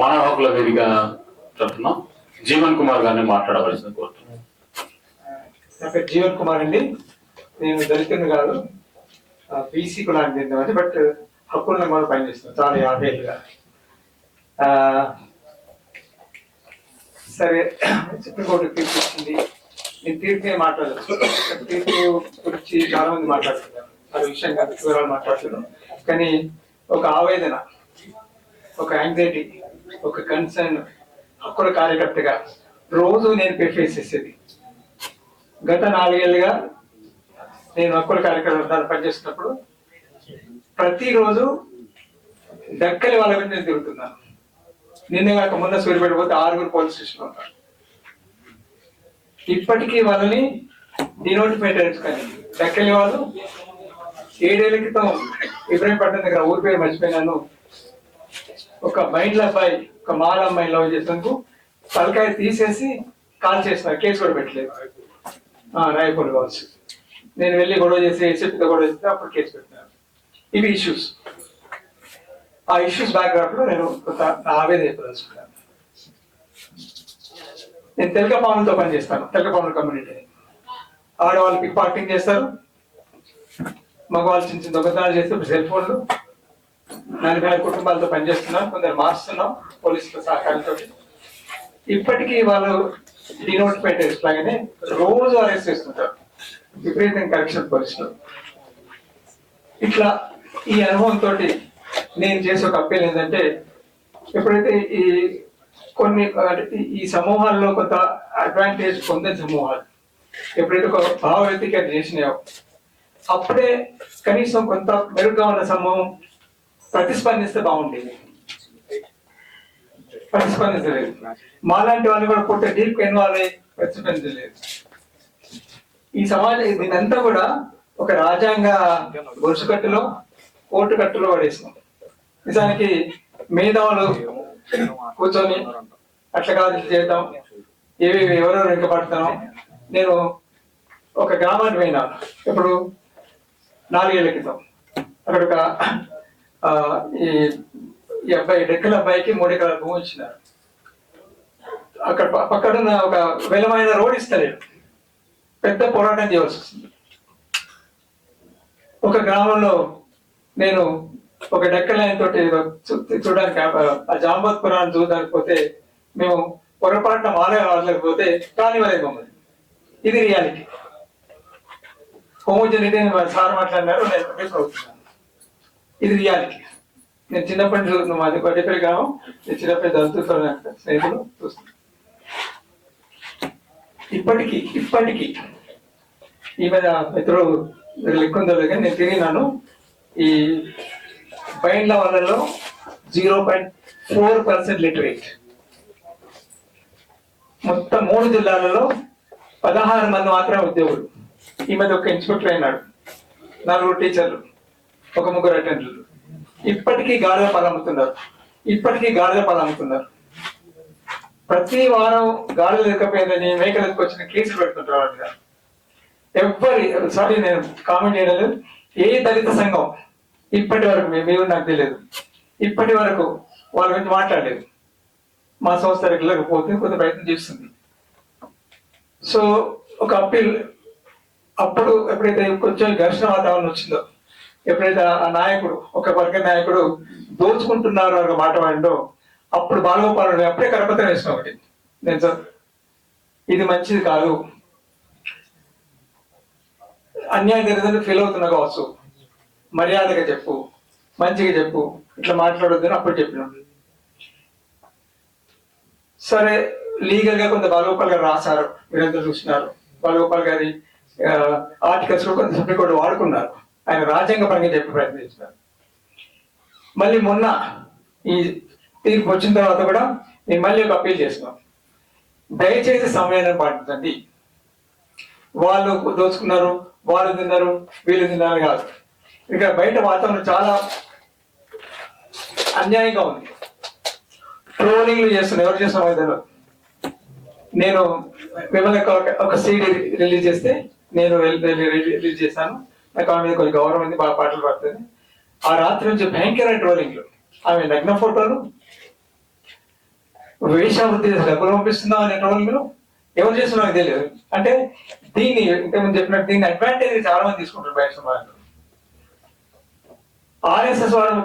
మానవ హక్కుల వేదిక తరఫున జీవన్ కుమార్ గారిని మాట్లాడవలసింది కోరుతున్నాను నా పేరు జీవన్ కుమార్ అండి. నేను దళితుని కాదు. బీసీ కులానికి చెందినవాడిని బట్ హక్కులను కూడా పనిచేస్తున్నాను చాలా యాభై ఏళ్ళుగా సరే సుప్రీంకోర్టు తీర్పు వచ్చింది. నేను తీర్పునే మాట్లాడలేదు. తీర్పు గురించి చాలా మంది మాట్లాడుతున్నారు. అది విషయం కాదు వివరాలు మాట్లాడుతున్నాను కానీ ఒక ఆవేదన ఒక యాంగ్జైటీ ఒక కన్సర్న్ హక్కుల కార్యకర్తగా రోజు నేను ఫేస్ చేసేది. గత నాలుగేళ్ళుగా నేను హక్కుల కార్యకర్త పనిచేసినప్పుడు ప్రతిరోజు దక్కలి వాళ్ళ మీద నేను తిరుగుతున్నాను. నిన్న కాక మొన్న సూర్యపేట పోతే ఆరుగురు పోలీస్ స్టేషన్ ఉన్నారు. ఇప్పటికీ వాళ్ళని డినోటిఫై కానీ దక్కలి వాళ్ళు ఏడేళ్ళ క్రితం ఇబ్రాహీంపట్నం దగ్గర ఊరి పేరు మర్చిపోయినాను. ఒక మైండ్ల అబ్బాయి ఒక మాల అమ్మాయి లవ్ చేసినందుకు తలకాయ తీసేసి కాల్ చేస్తున్నారు కేసు కూడా పెట్టలేదు. ఆ, రాయపూర్ కావచ్చు నేను వెళ్ళి గొడవ చేసి ఏసీపీతో గొడవ చేస్తే అప్పుడు కేసు పెట్టినారు ఇవి ఇష్యూస్ ఆ ఇష్యూస్ బ్యాక్గ్రౌండ్లో నేను కొంత నా ఆవేదన చెప్పదలుచుకున్నాను. నేను తెలక పాములతో పనిచేస్తాను తెలక పాముల కమ్యూనిటీ ఆడవాళ్ళు పిక్ పార్కింగ్ చేస్తారు. మగవాళ్ళు చిన్న చిన్న దొంగతనాలు చేస్తే సెల్ ఫోన్లు నలభై ఐదు కుటుంబాలతో పనిచేస్తున్నాం కొందరు మారుస్తున్నాం పోలీసుల సహకారంతో. ఇప్పటికీ వాళ్ళు డినోటిఫైడ్ లాగానే రోజు అరెస్ట్ చేస్తుంటారు. విపరీతం కరెక్షన్ పోలీసులు. ఇట్లా ఈ అనుభవంతో నేను చేసే ఒక అప్పీల్ ఏంటంటే ఎప్పుడైతే ఈ కొన్ని ఈ- ఈ సమూహాల్లో కొంత అడ్వాంటేజ్ పొందే సమూహాలు ఎప్పుడైతే ఒక భావ వ్యక్తీకరణ చేసినాయో అప్పుడే కనీసం కొంత మెరుగ్గా ఉన్న సమూహం ప్రతిస్పందిస్తే బాగుండేది ప్రతిస్పందించలేదు మాలాంటి వాళ్ళు కూడా పుట్టే డీప్ ఇన్వాల్వ్ అయ్యి ప్రతిస్పందించలేదు ఈ సమాజం ఇదంతా కూడా ఒక రాజ్యాంగ గొలుసు కట్టులో కోర్టు కట్టులో పడేసినాం నిజానికి మేధావులు కూర్చొని అట్లా కాదు చేద్దాం. ఏవి ఎవరెవరు వెంకపడతాం నేను ఒక గ్రామానికి పోయినా. ఇప్పుడు నాలుగేళ్ళ క్రితం. అక్కడ ఒక ఈ అబ్బాయి డెక్కల అబ్బాయికి మూడు ఎకరాల భూమి ఇచ్చినారు. అక్కడ ప- పక్కనున్న ఒక విలమైన రోడ్ ఇస్తలేడు పెద్ద పోరాటం చేయవలసి వస్తుంది. ఒక గ్రామంలో నేను ఒక డెక్కల తోటి చూడడానికి ఆ- ఆ జాంబత్ పురాణం చూడడానికి పోతే మేము పొరపాటున మాలయ ఆడలేకపోతే కానివ్వలేదు మమ్మల్ని. ఇది రియాలిటీ. హోమోజనిటీ సార్ మాట్లాడినారు నేను ప్రొఫెసర్ ఇది రియాలిటీ. నేను చిన్నప్పటి నుంచి చూస్తున్నాను మాది కొట్టేపల్లి గ్రామం. నేను చిన్నప్పటి చదువుతున్నాను స్నేహితులు చూస్తున్నాను ఇప్పటికీ ఇప్పటికీ ఈ మీద మిత్రుడు లెక్కుందో కానీ నేను తిరిగినాను. ఈ బైండ్ల వాళ్ళలో zero point four percent literate మొత్తం మూడు జిల్లాలలో పదహారు మంది మాత్రమే ఉద్యోగులు. ఈ మధ్య ఒక ఇన్స్పెక్టర్ అయినాడు. నలుగురు టీచర్లు. ఒక ముగ్గురు అటెండర్లు ఇప్పటికీ గాడిద పాలు అమ్ముతున్నారు ఇప్పటికీ గాడిద పాలు అమ్ముతున్నారు ప్రతి వారం గాడిద లేకపోయిందని మేకలు ఎత్తుకొచ్చిన కేసులు పెడుతుంటారు వాళ్ళ ఎవ్వరి సారీ నేను కామెంట్ చేయలేదు. లేదు ఏ దళిత సంఘం ఇప్పటి వరకు మేము నాకు తెలియదు. ఇప్పటి వరకు వాళ్ళ గురించి మాట్లాడలేదు. మా సంస్థ రెగ్యులర్ పోతే కొంత ప్రయత్నం చేస్తుంది. సో ఒక అప్పీల్ అప్పుడు ఎప్పుడైతే కొంచెం ఘర్షణ వాతావరణం వచ్చిందో ఎప్పుడైతే ఆ నాయకుడు ఒక వర్గ నాయకుడు దోచుకుంటున్నారు అనే మాట వాడిండో అప్పుడు బాలగోపాలను అప్పుడే కరపత్రం వేసిన ఒకటి. నేను సార్ ఇది మంచిది కాదు. అన్యాయం జరిగిందని ఫీల్ అవుతున్నా కావచ్చు. మర్యాదగా చెప్పు. మంచిగా చెప్పు. ఇట్లా మాట్లాడొద్దని అప్పుడు చెప్పిన. సరే లీగల్గా కొంత బాలగోపాల్ గారు రాశారు. మీరంతా చూసినారు. బాలగోపాల్ గారి ఆర్టికల్స్ కూడా కొంత సుప్రీంకోర్టు వాడుకున్నారు. ఆయన రాజ్యాంగ పరంగా చెప్పి ప్రయత్నించినారు మళ్ళీ మొన్న ఈ తీర్పు వచ్చిన తర్వాత కూడా నేను మళ్ళీ ఒక అప్పీల్ చేస్తున్నాం దయచేసి సమయాన్ని పాటించండి. వాళ్ళు దోచుకున్నారు వాళ్ళు తిన్నారు వీళ్ళు తిన్నారు కాదు. ఇక్కడ బయట వాతావరణం చాలా అన్యాయంగా ఉంది. ట్రోలింగ్లు చేస్తున్నారు. ఎవరు చేస్తున్నారు ఇద్దరు నేను మిమ్మల్ని ఒక- సీడీ రిలీజ్ చేస్తే నేను రిలీజ్ చేశాను. ఆమె మీద కొంచెం గౌరవం ఉంది బాగా పాటలు పాడుతుంది. ఆ రాత్రి నుంచి భయంకర ట్రోలింగ్లు ఆమె నగ్న ఫోటోలు. వేషావృత్తి డబ్బులు పంపిస్తున్నాం అనే ట్రోలింగ్లు ఎవరు చేస్తున్నా తెలియదు. అంటే దీన్ని ఇంతకుముందు చెప్పినట్టు దీన్ని అడ్వాంటేజ్ చాలా మంది తీసుకుంటారు బయట సమాజంలో ఆర్ఎస్ఎస్ వాళ్ళు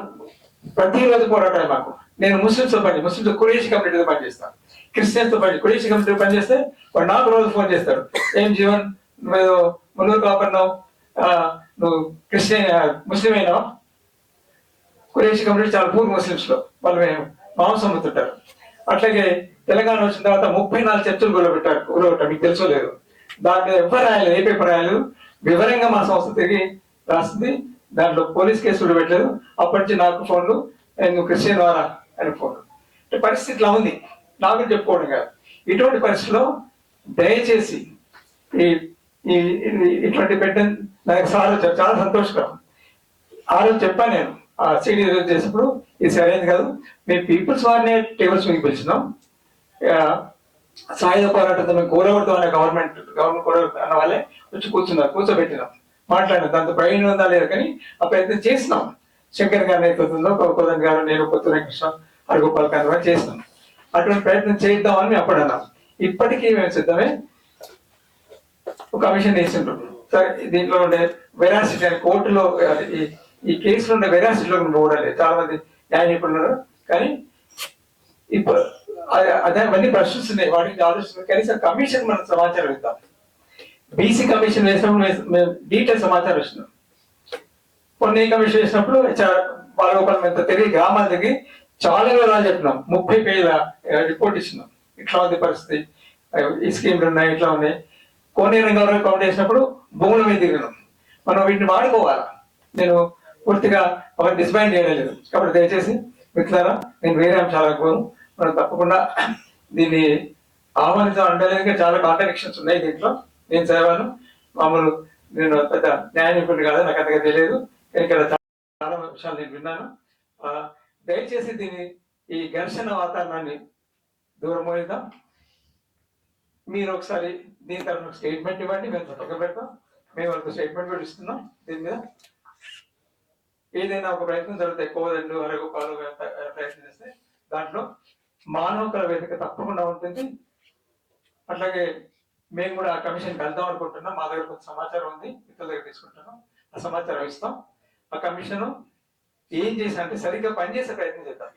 ప్రతిరోజు పోరాటాలు మాకు. నేను ముస్లింస్తో పని ముస్లింస్ కురేషి కమ్యూనిటీతో పనిచేస్తాను క్రిస్టియన్స్తో పని కురేషి కమ్యూనిటీ పనిచేస్తే వాడు నాకు రోజు ఫోన్ చేస్తారు ఏం జీవన్ మీరు మున్నూరు కాపన్నావు నువ్వు క్రిస్టియన్ ముస్లిమేనా? ముస్లిం కురేషి కమ్యూనిటీ చాలా పూర్ ముస్లిమ్స్లో. వాళ్ళు మాంసం అమ్ముతుంటారు. అట్లాగే తెలంగాణ వచ్చిన తర్వాత ముప్పై నాలుగు చర్చలు గొడవబెట్టారు గొడవబెట్టారు మీకు తెలుసో లేదు. దాని మీద ఎవరు రాయలేదు ఏ పేపర్ రాయలేదు వివరంగా మా సంస్థ తిరిగి రాస్తుంది దాంట్లో పోలీస్ కేసు కూడా పెట్టలేదు. అప్పటి నుంచి నాకు ఫోన్లు నువ్వు క్రిస్టియన్ వారా అని ఫోన్ అంటే పరిస్థితి ఇట్లా ఉంది. నాకు చెప్పుకోవడం కాదు. ఇటువంటి పరిస్థితిలో దయచేసి ఈ ఈ ఇటువంటి పెట్ట నాకు చాలా చాలా సంతోషకరం. ఆ రోజు చెప్పాను నేను ఆ సీడీ రిలీజ్ చేసినప్పుడు ఇది సరైనది కాదు. మేము పీపుల్స్ వారినే టేబుల్స్ మీకు పిలిచినాం. సాయుధ పోరాటంతో మేము కూరగొడతాం అనే గవర్నమెంట్ గవర్నమెంట్ కూడా అన్న వాళ్ళే వచ్చి కూర్చున్నారు కూర్చోబెట్టినాం. మాట్లాడినాం. దాంతో ప్రయోజనం ఉందా లేదు కానీ ఆ ప్రయత్నం చేసినాం. శంకర్ గారి నేతృత్వంలో కోదండ గారు నేను కొత్త కృష్ణ హరిగోపాల్ గారు చేసినాం. అటువంటి ప్రయత్నం చేద్దామని మేము అప్పుడు అన్నాం. ఇప్పటికీ మేము సిద్ధమే. కమిషన్ వేసిండ్రు. సరే దీంట్లో ఉండే వెరాసిటీ అని కోర్టులో ఈ- ఈ కేసులో ఉండే వెరాసిటీలో పోవడాలి చాలా మంది న్యాయ నిపుణులు కానీ ఇప్పుడు అదే- అవన్నీ ప్రశ్నిస్తున్నాయి. వాటికి ఆలోచిస్తున్నాయి కనీసం కమిషన్ మన సమాచారం ఇద్దాం. బీసీ కమిషన్ వేసినప్పుడు మేము- డీటెయిల్ సమాచారం ఇస్తున్నాం. కొన్ని కమిషన్ వేసినప్పుడు చా- బాలగోపాల్ ఎంత తిరిగి గ్రామాల దగ్గర చాలా వివరాలు చెప్పినాం ముప్పై పేజీల రిపోర్ట్ ఇచ్చినాం ఇట్లా ఉంది పరిస్థితి. ఈ స్కీమ్లు ఉన్నాయి ఇట్లా ఉన్నాయి. కోనే రంగారావు కౌంట్ చేసినప్పుడు భూముల మీద తిరిగినాం మనం వీటిని వాడుకోవాలి? నేను పూర్తిగా అవన్నీ డిస్బైండ్ చేయడం లేదు. కాబట్టి దయచేసి మిత్రులారా నేను వేరే అంశాలకు పోను. మనం తప్పకుండా దీన్ని ఆహ్వానించాలంటే చాలా కాంట్రడిక్షన్స్ ఉన్నాయి దీంట్లో. నేను చదివాను. మామూలు నేను పెద్ద న్యాయ నిపుణుడు కాదు నాకు అంతగా తెలియదు. కానీ ఇక్కడ చాలా విషయాలు నేను విన్నాను. దయచేసి దీన్ని ఈ ఘర్షణ వాతావరణాన్ని దూరం పోయిద్దాం మీరు ఒకసారి దీని తరఫున స్టేట్మెంట్ ఇవ్వండి మేము పక్కన పెడతాం. మేము వాళ్ళకి స్టేట్మెంట్ కూడా ఇస్తున్నాం. దీని మీద ఏదైనా ఒక ప్రయత్నం జరిగితే కోదండు అరగోపాలు ప్రయత్నం చేస్తే దాంట్లో మానవ హక్కుల వేదిక తప్పకుండా ఉంటుంది. అట్లాగే మేము కూడా ఆ కమిషన్ వెళ్దాం అనుకుంటున్నాం. మా దగ్గర కొంత సమాచారం ఉంది. ఇతరుల దగ్గర తీసుకుంటున్నాం. ఆ సమాచారం ఇస్తాం. ఆ కమిషన్ ఏం చేశారంటే అంటే సరిగ్గా పనిచేసే ప్రయత్నం చేద్దాం.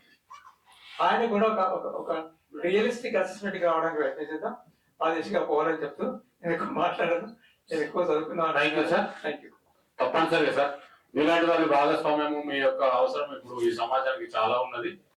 ఆయన కూడా ఒక ఒక- రియలిస్టిక్ అసెస్మెంట్ కావడానికి ప్రయత్నం చేద్దాం. ఆ దిశగా పోవాలని చెప్తూ నేను ఎక్కువ మాట్లాడను. నేను ఎక్కువ చదువుకున్నాను Thank you, sir. Thank you తప్పనిసరిగా సార్ మీలాంటి వాళ్ళ భాగస్వామ్యము మీ యొక్క అవసరం ఇప్పుడు ఈ సమాజానికి చాలా ఉన్నది.